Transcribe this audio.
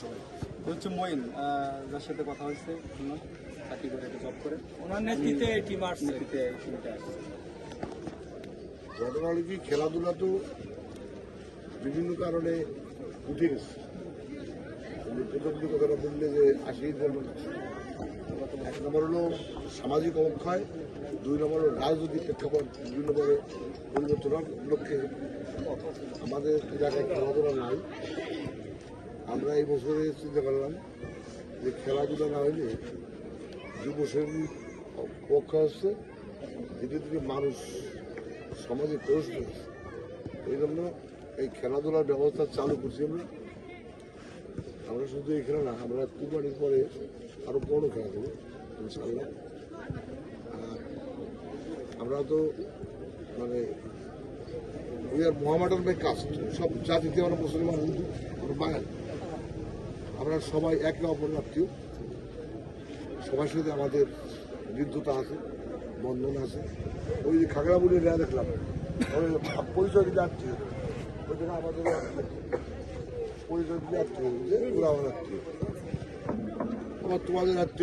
সবাই তো হচ্ছে মইন যার সাথে কথা হয়েছে চাকরি করে একটা জব করে। ওনার নেতৃত্বে টিম আসছে। নেতৃত্বে টিমটা আসছে। ঘটনা হলো কি খেলাধুলা তো বিভিন্ন কারণে উঠে গেছে। প্রথম যে কথাটা বললে যে আশি নম্বর এক নম্বর হলো সামাজিক অবক্ষয় দুই নম্বর হলো রাজনৈতিক প্রেক্ষাপট দুই নম্বরে পরিবর্তনের লক্ষ্যে। আমাদের এলাকায় খেলাধুলা নাই। আমরা এই বছরে চিন্তা করলাম যে খেলাধুলা না হইলে যুব সংগীত পক্ষ আসছে ধীরে ধীরে মানুষ, সমাজে করেছে। এই জন্য এই খেলাধুলার ব্যবস্থা চালু করছি আমরা। আমরা শুধু এখানে না, আমরা কুরবানির পরে আরও বড় খেলা দেবো ইনশাল্লাহ আমরা তো মানে we are Mohammedan by caste সব জাতিতে আমরা মুসলমান, হিন্দু, আমরা বাঙালি। আমরা সবাই একে অপরের আত্মীয়। সবার সাথে আমাদের বৃদ্ধতা আছে, বন্ধন আছে। ওই যে খাগড়া বুড়ি রেয়া দেখলাম পরিচয় দিতে আত্মীয়। ওই জন্য আমাদের। পরিচয় দিতে আত্মীয় ওরা আমার আত্মীয়। আমার তোমাদের আত্মীয়।